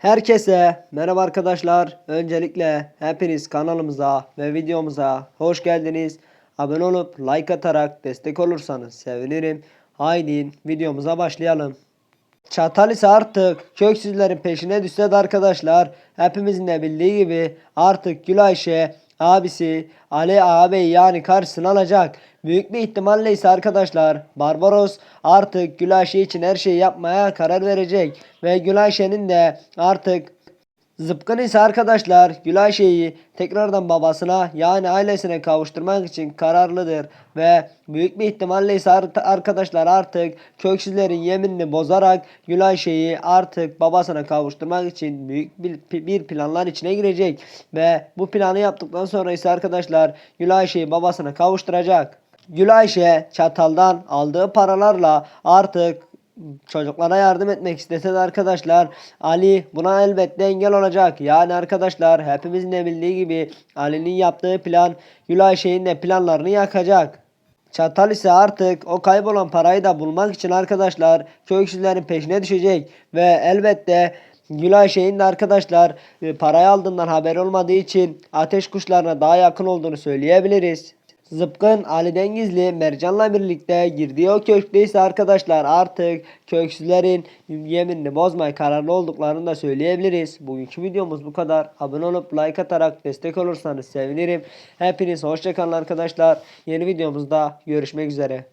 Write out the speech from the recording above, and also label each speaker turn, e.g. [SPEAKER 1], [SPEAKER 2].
[SPEAKER 1] Herkese merhaba arkadaşlar. Öncelikle hepiniz kanalımıza ve videomuza hoş geldiniz. Abone olup like atarak destek olursanız sevinirim. Haydi videomuza başlayalım. Çatal ise artık köksüzlerin peşine düşse de arkadaşlar hepimizin de bildiği gibi artık Gülayşe abisi Ali ağabey yani karşısına alacak. Büyük bir ihtimalle ise arkadaşlar Barbaros artık Gülayşe için her şeyi yapmaya karar verecek. Ve Gülayşe'nin de artık Zıpkın ise arkadaşlar Gülayşe'yi tekrardan babasına yani ailesine kavuşturmak için kararlıdır ve büyük bir ihtimalle ise arkadaşlar artık köksüzlerin yeminini bozarak Gülayşe'yi artık babasına kavuşturmak için büyük bir planlar içine girecek ve bu planı yaptıktan sonra ise arkadaşlar Gülayşe'yi babasına kavuşturacak. Gülayşe çataldan aldığı paralarla artık çocuklara yardım etmek istese arkadaşlar Ali buna elbette engel olacak. Yani arkadaşlar hepimizin de bildiği gibi Ali'nin yaptığı plan Gülayşe'nin de planlarını yakacak. Çatal ise artık o kaybolan parayı da bulmak için arkadaşlar köksüzlerin peşine düşecek ve elbette Gülayşe'nin de arkadaşlar e, parayı aldığından haberi olmadığı için ateş kuşlarına daha yakın olduğunu söyleyebiliriz. Zıpkın Ali'den gizli Mercan'la birlikte girdiği o köşkte arkadaşlar artık köksüzlerin yeminini bozmaya kararlı olduklarını da söyleyebiliriz. Bugünkü videomuz bu kadar. Abone olup like atarak destek olursanız sevinirim. Hepiniz hoşçakalın arkadaşlar. Yeni videomuzda görüşmek üzere.